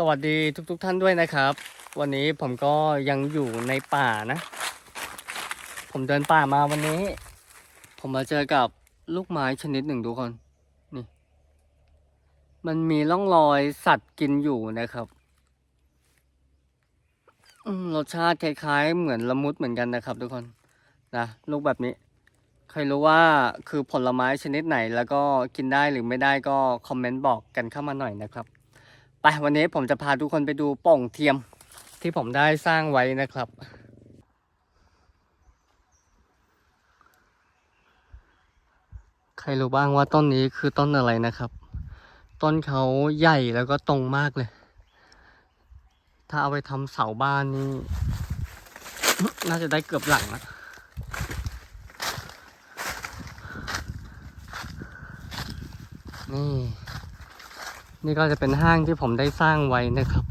สวัสดีทุกๆทท่านด้วยนะครับ วันนี้ผมก็ยังอยู่ในป่านะ ผมเดินป่ามาวันนี้ ผมมาเจอกับลูกไม้ชนิดหนึ่งทุกคนนี่ มันมีร่องรอยสัตว์กินอยู่นะครับรสชาติคล้ายๆเหมือนละมุดเหมือนกันนะครับ ทุกคนนะลูกแบบนี้ ใครรู้ว่าคือผลไม้ชนิดไหน แล้วก็กินได้หรือไม่ได้ก็คอมเมนต์บอกกันเข้ามาหน่อยนะครับ ไปวันนี้ผมจะพาทุกคนไปดูป่องเทียมที่ผมได้สร้างไว้นะครับ ใครรู้บ้างว่าต้นนี้คือต้นอะไรนะครับ ต้นเขาใหญ่แล้วก็ตรงมากเลย ถ้าเอาไปทำเสาบ้านนี่น่าจะได้เกือบหลังนะนี่ นี่ก็จะเป็นห้างที่ผมได้สร้างไว้นะครับ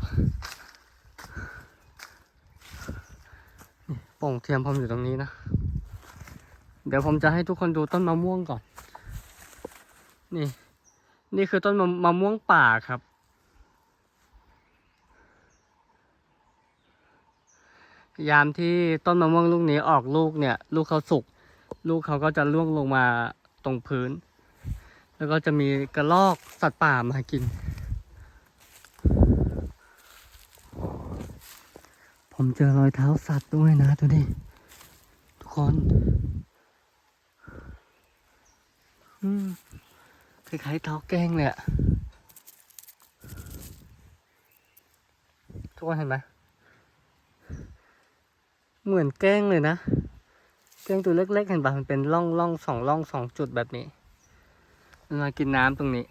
นี่โป่งเทียมผมอยู่ตรงนี้นะ เดี๋ยวผมจะให้ทุกคนดูต้นมะม่วงก่อน นี่ นี่คือต้นมะมะม่วงป่าครับ ยามที่ต้นมะม่วงลูกนี้ออกลูกเนี่ย ลูกเขาสุก ลูกเขาก็จะร่วงลงมาตรงพื้น แล้วก็จะมีกระรอกสัตว์ป่ามากิน ผมเจอรอยเท้าสัตว์ด้วยนะดูดิทุกคนคล้ายๆเท้าแก้งเลยอะทุกคนเห็นไหมเหมือนแกล้งเลยนะแกล้งตัวเล็กๆเห็นปะมันเป็นร่องร่องสองร่องสองจุดแบบนี้ มากินน้ำตรงนี้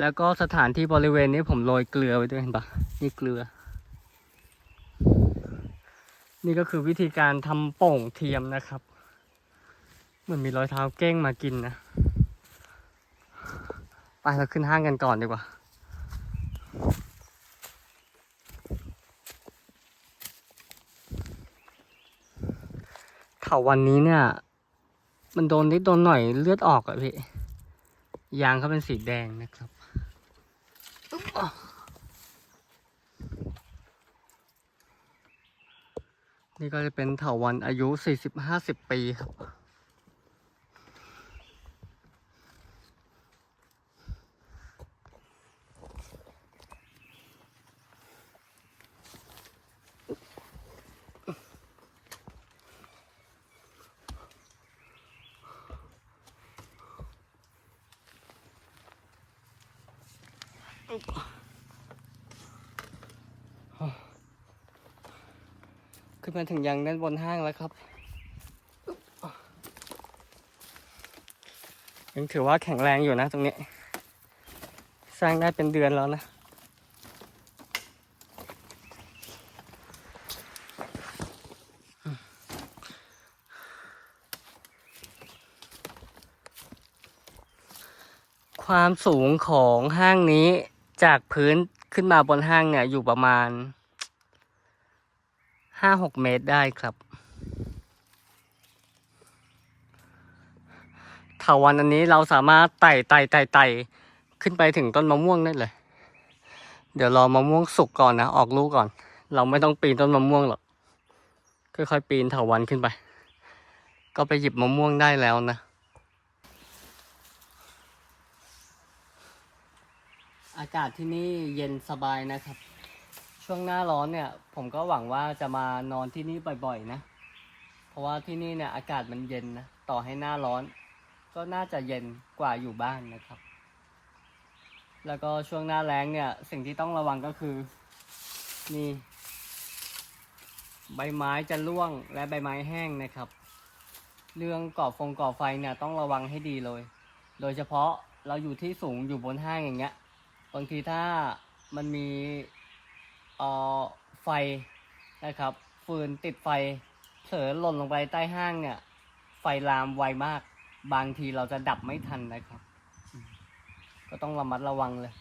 แล้วก็สถานที่บริเวณนี้ผมโรยเกลือไว้ด้วยเห็นปะนี่เกลือ นี่ก็คือวิธีการทำโป่งเทียมนะครับเหมือนมีรอยเท้าเก้งมากินนะ ไปเราขึ้นห้างกันก่อนดีกว่าเถาวันนี้เนี่ย มันโดนนิดโดนหน่อยเลือดออกอะพี่ยางเขาเป็นสีแดงนะครับนี่ก็จะเป็นเถาวันอายุสี่สิบห้าสิบปีครับ ขึ้นมาถึงยังด้านบนห้างแล้วครับ ยังถือว่าแข็งแรงอยู่นะตรงนี้ สร้างได้เป็นเดือนแล้วนะความสูงของห้างนี้ จากพื้นขึ้นมาบนห้างเนี่ย อยู่ประมาณห้าหกเมตรได้ครับเถาวันอันนี้เราสามารถไต่ไต่ไต่ไต่ขึ้นไปถึงต้นมะม่วงได้เลย เดี๋ยวรอมะม่วงสุกก่อนนะ ออกลูกก่อน เราไม่ต้องปีนต้นมะม่วงหรอก ค่อยๆปีนเถาวันขึ้นไป ก็ไปหยิบมะม่วงได้แล้วนะ อากาศที่นี่เย็นสบายนะครับ ช่วงหน้าร้อนเนี่ย ผมก็หวังว่าจะมานอนที่นี่บ่อยๆนะ เพราะว่าที่นี่เนี่ยอากาศมันเย็นนะต่อให้หน้าร้อน ก็น่าจะเย็นกว่าอยู่บ้านนะครับ แล้วก็ช่วงหน้าแล้งเนี่ย สิ่งที่ต้องระวังก็คือนี่ใบไม้จะร่วงและใบไม้แห้งนะครับ เรื่องก่อฟงก่อไฟเนี่ยต้องระวังให้ดีเลย โดยเฉพาะเราอยู่ที่สูงอยู่บนห้างอย่างเงี้ย บางทีถ้ามันมีเอ่อไฟนะครับฟืนติดไฟเผลอหล่นลงไปใต้ห้างเนี่ยไฟลามไวมาก บางทีเราจะดับไม่ทันนะครับ ก็ต้องระมัดระวังเลย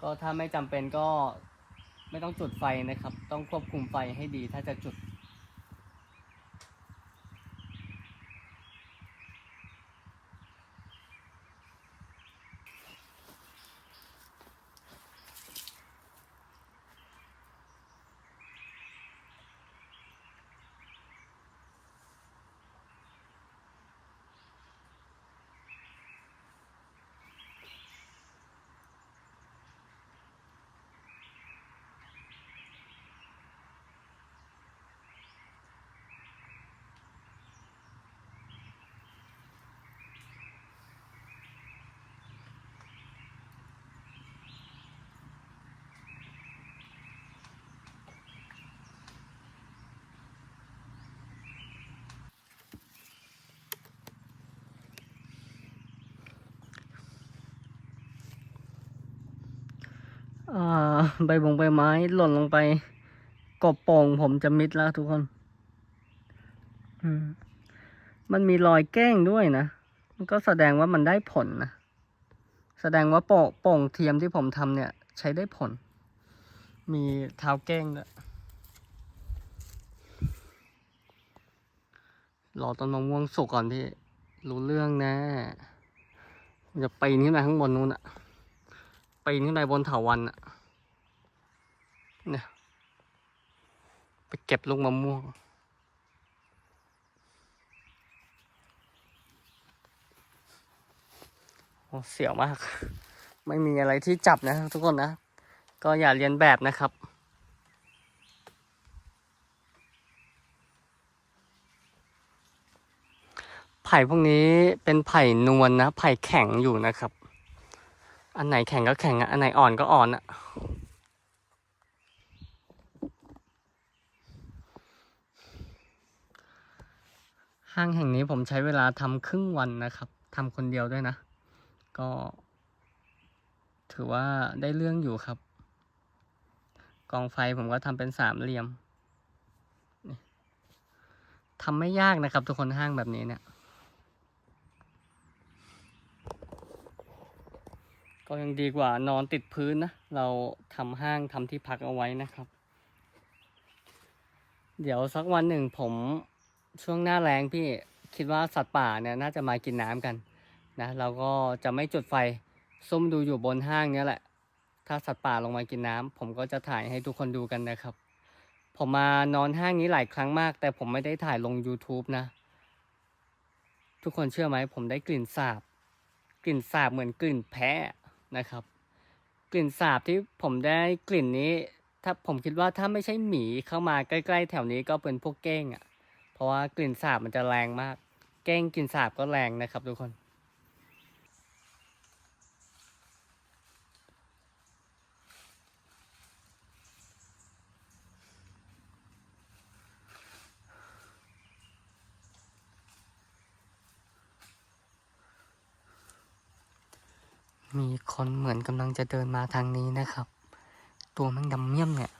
ก็ถ้าไม่จำเป็นก็ไม่ต้องจุดไฟนะครับ ต้องควบคุมไฟให้ดีถ้าจะจุด ใบบงใบไม้หล่นลงไปกบโป่งผมจะมิดแล้วทุกคน อืม มันมีรอยแกล้งด้วยนะ มันก็แสดงว่ามันได้ผลนะ แสดงว่าโป่งโป่งเทียมที่ผมทำเนี่ย ใช้ได้ผล มีเท้าแกล้งด้วยรอต้นมะม่วงสุกก่อนพี่ รู้เรื่องนะจะปีนขึ้นไปข้างบนนู้นอะปีนขึ้นไปบนเถาวันอะ เนี่ยไปเก็บลูกมะม่วง โอ้เสียวมาก ไม่มีอะไรที่จับนะทุกคนนะ ก็อย่าเรียนแบบนะครับไผ่พวกนี้เป็นไผ่นวลนะไผ่แข็งอยู่นะครับ อันไหนแข็งก็แข็งอะอันไหนอ่อนก็อ่อนอะ ห้างแห่งนี้ผมใช้เวลาทำครึ่งวันนะครับทำคนเดียวด้วยนะ ก็ ถือว่าได้เรื่องอยู่ครับ กองไฟผมก็ทำเป็นสามเหลี่ยมทำไม่ยากนะครับ ทุกคนห้างแบบนี้เนี่ย ก็ยังดีกว่านอนติดพื้นนะ เราทำห้างทำที่พักเอาไว้นะครับ เดี๋ยวสักวันหนึ่งผม ช่วงหน้าแรงพี่คิดว่าสัตว์ป่าเนี่ยน่าจะมากินน้ำกันนะเราก็จะไม่จุดไฟซุ่มดูอยู่บนห้างเนี้ยแหละ ถ้าสัตว์ป่าลงมากินน้ำผมก็จะถ่ายให้ทุกคนดูกันนะครับ ผมมานอนห้างนี้หลายครั้งมาก แต่ผมไม่ได้ถ่ายลง YouTube นะ ทุกคนเชื่อไหมผมได้กลิ่นสาบ กลิ่นสาบเหมือนกลิ่นแพ้นะครับ กลิ่นสาบที่ผมได้กลิ่นนี้ ถ้าผมคิดว่าถ้าไม่ใช่หมีเข้ามาใกล้ ๆ แถวนี้ก็เป็นพวกเก้งอะ่ะ เพราะว่ากลิ่นสาบมันจะแรงมากเก้งกลิ่นสาบก็แรงนะครับทุกคนมีคนเหมือนกำลังจะเดินมาทางนี้นะครับ ตัวมันดำเมี่ยมเนี่ย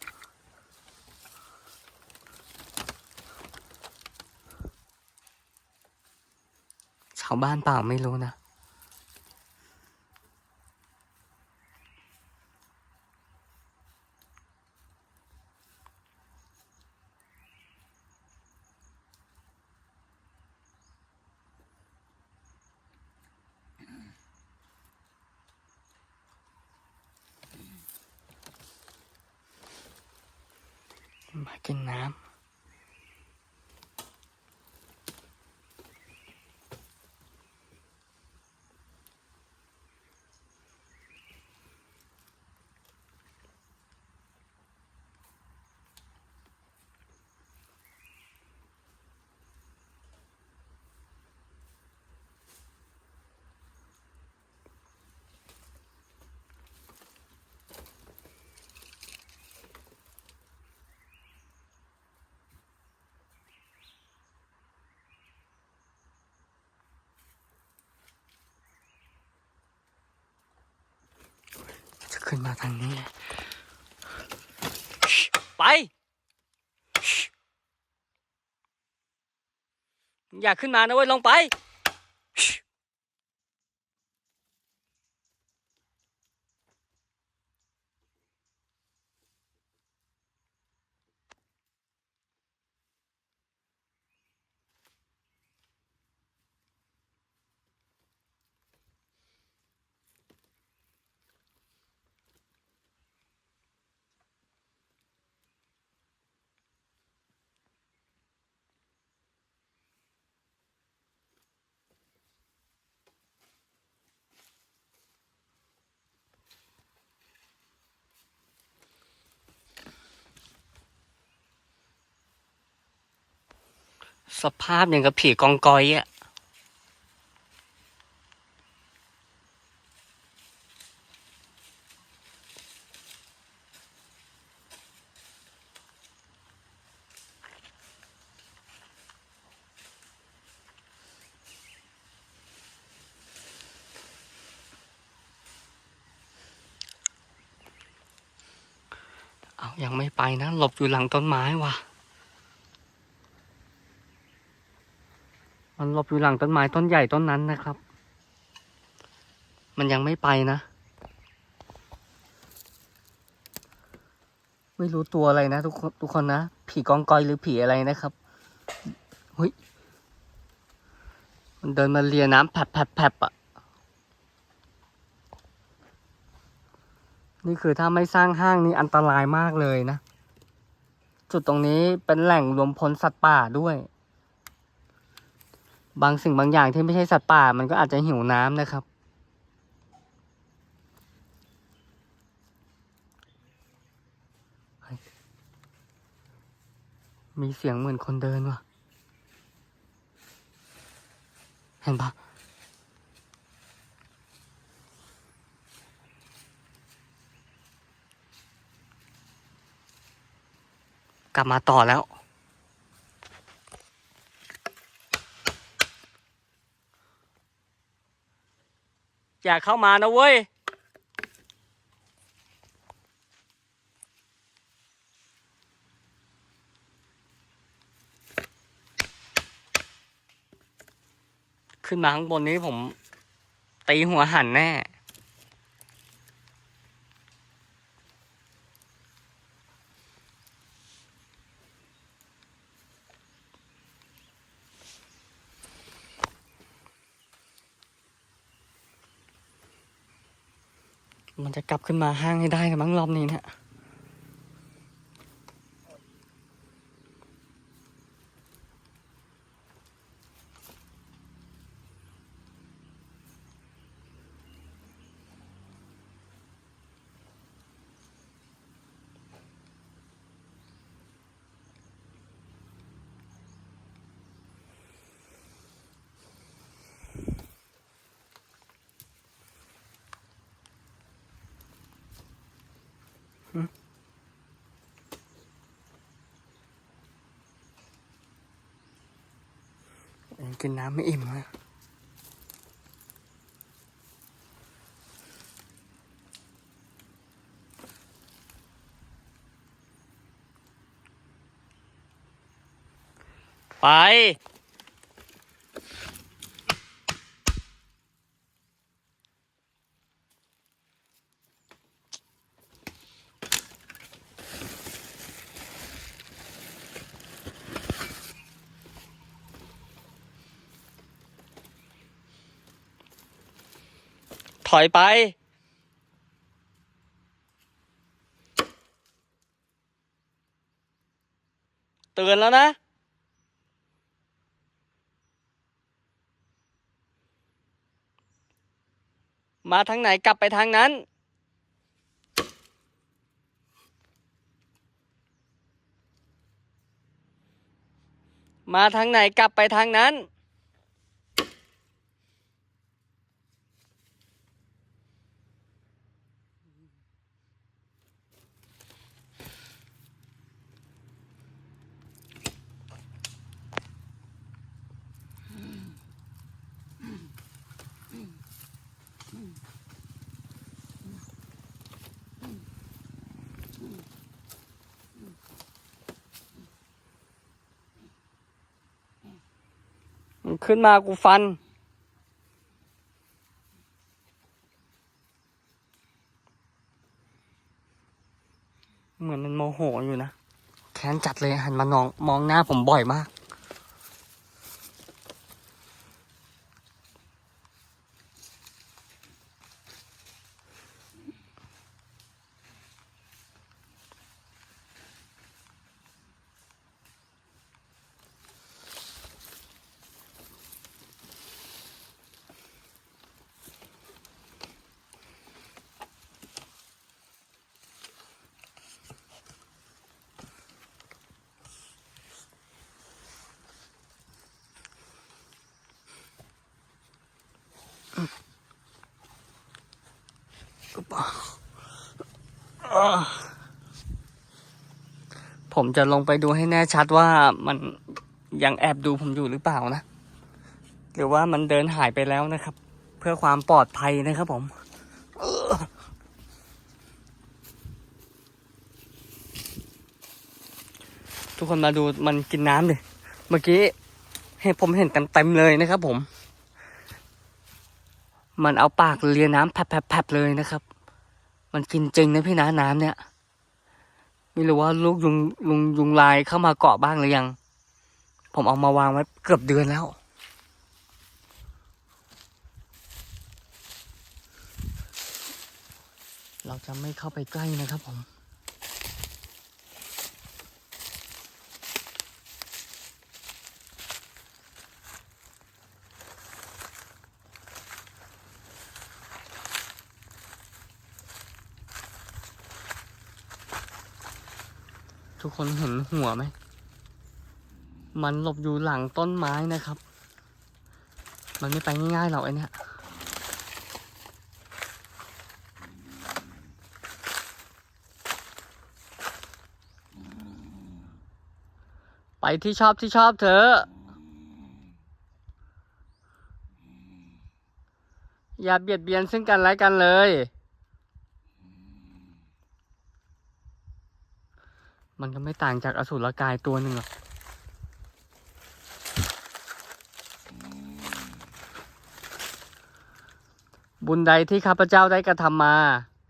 ชาวบ้านเปล่าไม่รู้นะ มากินน้ำ ขึ้นมาทางนี้ ไป อย่าขึ้นมานะเว้ยลงไป สภาพอย่างกับผีกองกอยอะ่ะยังไม่ไปนะ หลบอยู่หลังต้นไม้ว่ะ อยู่หลังต้นไม้ต้นใหญ่ต้นนั้นนะครับ มันยังไม่ไปนะ ไม่รู้ตัวอะไรนะทุกคนทุกคนนะ ผีกองกอยหรือผีอะไรนะครับเฮ้ยมันเดินมาเลียน้ำแผลบแผลบแผลบอะนี่คือถ้าไม่สร้างห้างนี่อันตรายมากเลยนะ จุดตรงนี้เป็นแหล่งรวมพลสัตว์ป่าด้วย บางสิ่งบางอย่างที่ไม่ใช่สัตว์ป่า มันก็อาจจะหิวน้ำนะครับ มีเสียงเหมือนคนเดินว่ะ เห็นปะกลับมาต่อแล้ว อย่าเข้ามานะเว้ย ขึ้นมาข้างบนนี้ผม ตีหัวหันแน่ มันจะกลับขึ้นมาห้างให้ได้นะมั้งรอบนี้นะยัง กินน้ำไม่อิ่มเลยไป ถอยไป เตือนแล้วนะมาทางไหนกลับไปทางนั้น มาทางไหนกลับไปทางนั้น ขึ้นมากูฟัน เหมือนมันโมโหอยู่นะ แค้นจัดเลยหันมานองมองหน้าผมบ่อยมาก ผมจะลงไปดูให้แน่ชัดว่ามันยังแอบดูผมอยู่หรือเปล่านะ หรือว่ามันเดินหายไปแล้วนะครับ เพื่อความปลอดภัยนะครับผมทุกคนมาดูมันกินน้ำดิ เมื่อกี้ให้ผมเห็นเต็มเลยนะครับผม มันเอาปากเลียน้ำแผลบๆเลยนะครับ มันกินจริงนะพี่นะน้ำเนี่ย ไม่รู้ว่าลูกยุงลุงยุงลายเข้ามาเกาะบ้างหรือยัง ผมเอามาวางไว้เกือบเดือนแล้ว เราจะไม่เข้าไปใกล้นะครับผม ทุกคนเห็นหัวไหม มันหลบอยู่หลังต้นไม้นะครับ มันไม่ไปง่ายๆหรอกไอเนี่ยไปที่ชอบที่ชอบเถอะ อย่าเบียดเบียนซึ่งกันและกันเลย มันก็ไม่ต่างจากอสูรกายตัวหนึ่งหรอกบุญใดที่ข้าพเจ้าได้กระทำมา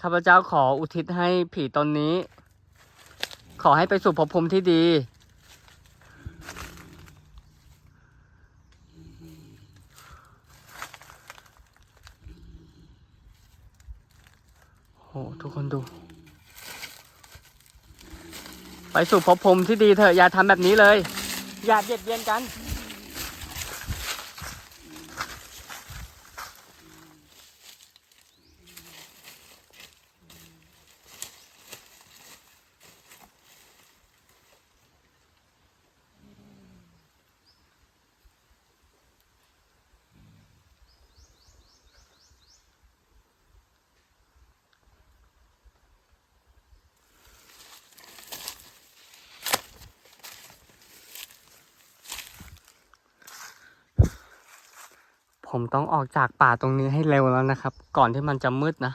ข้าพเจ้าขออุทิศให้ผีตนนี้ ขอให้ไปสู่ภพภูมิที่ดี โห ทุกคนดู ไปสู่ภพภูมิที่ดีเถอะอย่าทำแบบนี้เลย อย่าเบียดเบียนกัน ผมต้องออกจากป่าตรงนี้ให้เร็วแล้วนะครับ ก่อนที่มันจะมืดนะ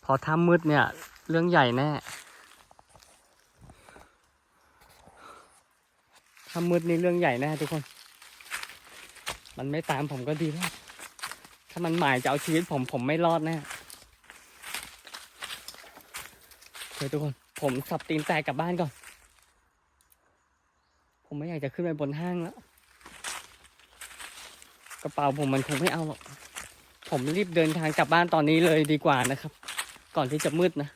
เพราะถ้ามืดเนี่ย เรื่องใหญ่แน่ ถ้ามืดนี่เรื่องใหญ่แน่ทุกคน มันไม่ตามผมก็ดีแล้วถ้ามันหมายจะเอาชีวิตผมผมไม่รอดแน่เฮ้ยทุกคน ผมสับตีนแตกกลับบ้านก่อน ผมไม่อยากจะขึ้นไปบนห้างแล้ว กระเป๋าผมมันคงไม่เอาหรอก ผมรีบเดินทางกลับบ้านตอนนี้เลยดีกว่านะครับ ก่อนที่จะมืดนะ